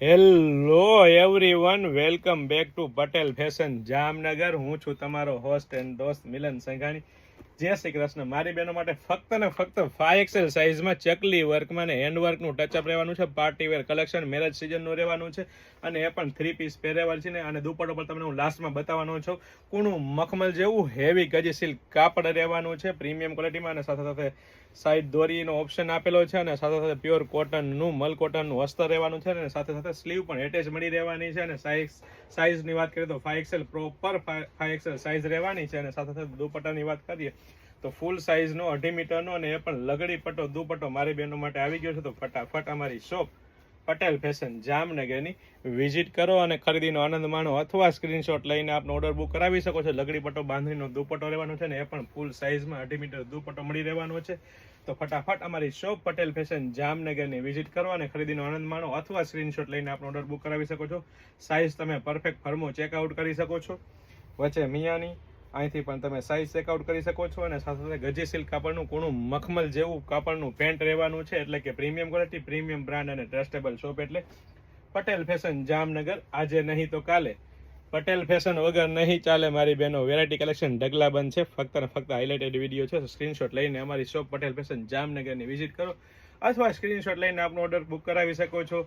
Hello everyone welcome back to Patel fashion Jamnagar હું છું તમારો હોસ્ટ એન્ડ દોસ્ત મિલન સંઘાણી. જય શ્રી કૃષ્ણ. મારી બહેનો માટે ફક્ત ને ફક્ત ફાઈવ એક્સેલ સાઇઝમાં ચકલી વર્કમાં ને હેન્ડ વર્કનું ટચઅપ રહેવાનું છે. પાર્ટી વેર કલેક્શન મેરેજ સિઝનનું રહેવાનું છે. અને એ પણ થ્રી પીસ પહેરેવાલ છે ને. અને દુપટ્ટો પર તમને હું લાસ્ટમાં બતાવવાનો છું. કૂણું મખમલ જેવું હેવી ગજી સિલ્ક કાપડ રહેવાનું છે. પ્રીમિયમ ક્વોલિટીમાં અને સાથે સાથે સાઈડ દોરીનો ઓપ્શન આપેલો છે. અને સાથે સાથે પ્યોર કોટનનું મલ કોટનનું વસ્ત્ર રહેવાનું છે. અને સાથે સાથે સ્લીવ પણ એટેચ મળી રહેવાની છે અને સાઇઝ સાઇઝની વાત કરીએ તો five XL proper five XL size રહેવાની છે અને સાથે સાથે દુપટ્ટાની વાત કરીએ તો ફૂલ સાઇઝનો અઢી મીટરનો અને એ પણ લગડી પટ્ટો, દુપટ્ટો મારી બહેનો માટે આવી ગયો છે તો ફટાફટ અમારી શોપ પટેલ ફેશન જામનગરની વિઝિટ કરો અને ખરીદીનો આનંદ માણો. અથવા સ્ક્રીનશોટ લઈને આપનો ઓર્ડર બુક કરાવી શકો છો. લગડી પટ્ટો, બાંધણીનો દુપટ્ટો રહેવાનો છે ને એ પણ ફૂલ સાઇઝમાં અઢી મીટર દુપટ્ટો મળી રહેવાનો છે. તો ફટાફટ અમારી શોપ પટેલ ફેશન જામનગરની વિઝિટ કરો અને ખરીદીનો આનંદ માણો. અથવા સ્ક્રીનશોટ લઈને આપનો ઓર્ડર બુક કરાવી શકો છો. સાઇઝ તમે પરફેક્ટ ફર્મો ચેકઆઉટ કરી શકો છો. વચ્ચે મિયાની અહીંથી પણ તમે સાઇઝ ચેકઆઉટ કરી શકો છો અને સાથે સાથે ગજી સિલ્ક કાપડનું કોણું મખમલ જેવું કાપડનું પેન્ટ રહેવાનું છે. એટલે કે પ્રીમિયમ ક્વોલિટી પ્રીમિયમ બ્રાન્ડ અને ટ્રસ્ટેબલ શોપ એટલે પટેલ ફેશન જામનગર. આજે નહીં તો કાલે. પટેલ ફેશન વગર નહીં ચાલે મારી બહેનો. વેરાયટી કલેક્શન ઢગલા બંધ છે. ફક્ત ને ફક્ત હાઇલાઇટેડ વીડિયો છે. સ્ક્રીનશોટ લઈને અમારી શોપ પટેલ ફેશન જામનગરની વિઝિટ કરો. અથવા સ્ક્રીનશોટ લઈને આપનો ઓર્ડર બુક કરાવી શકો છો.